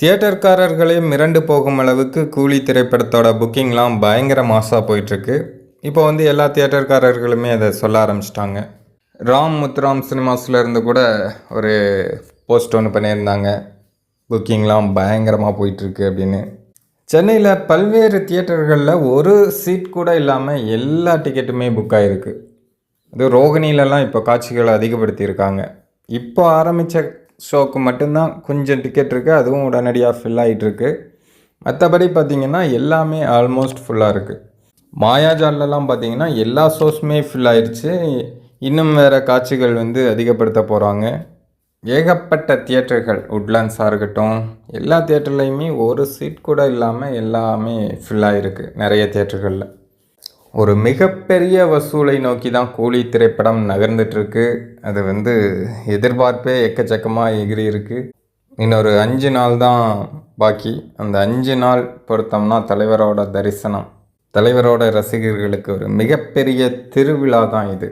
தியேட்டர்காரர்களே மிரண்டு போகும் அளவுக்கு கூலி திரைப்படத்தோட புக்கிங்லாம் பயங்கர மாசாக போயிட்டுருக்கு இப்போ வந்து எல்லா தியேட்டர்காரர்களுமே அதை சொல்ல ஆரம்பிச்சிட்டாங்க. ராம் முத்துராம் சினிமாஸில் இருந்து கூட ஒரு போஸ்ட் ஒன்று பண்ணியிருந்தாங்க. புக்கிங்லாம் பயங்கரமாக போயிட்டுருக்கு அப்படின்னு. சென்னையில் பல்வேறு தியேட்டர்களில் ஒரு சீட் கூட இல்லாமல் எல்லா டிக்கெட்டுமே புக் ஆகிருக்கு அது ரோகிணிலலாம் இப்போ காட்சிகளை அதிகப்படுத்தியிருக்காங்க. இப்போ ஆரம்பித்த ஷோக்கு மட்டும்தான் கொஞ்சம் டிக்கெட் இருக்குது அதுவும் உடனடியாக ஃபில் ஆகிட்டுருக்கு மற்றபடி பார்த்திங்கன்னா எல்லாமே ஆல்மோஸ்ட் ஃபுல்லாக இருக்குது மாயாஜாலெலாம் பார்த்தீங்கன்னா எல்லா ஷோஸுமே ஃபில் ஆயிடுச்சு இன்னும் வேறு காட்சிகள் வந்து அதிகப்படுத்த போகிறாங்க ஏகப்பட்ட தியேட்டர்கள் உட்லாண்ட்ஸாக இருக்கட்டும் எல்லா தியேட்டர்லேயுமே ஒரு சீட் கூட இல்லாமல் எல்லாமே ஃபில் ஆகிருக்கு நிறைய தியேட்டர்களில் ஒரு மிகப்பெரிய வசூலை நோக்கி தான் கூலி திரைப்படம் நகர்ந்துட்டுருக்கு. அது வந்து எதிர்பார்ப்பே எக்கச்சக்கமாக எகிரி இருக்குது இன்னொரு அஞ்சு நாள் தான் பாக்கி. அந்த அஞ்சு நாள் பொறுத்தோம்னா தலைவரோட தரிசனம். தலைவரோட ரசிகர்களுக்கு ஒரு மிகப்பெரிய திருவிழா தான் இது.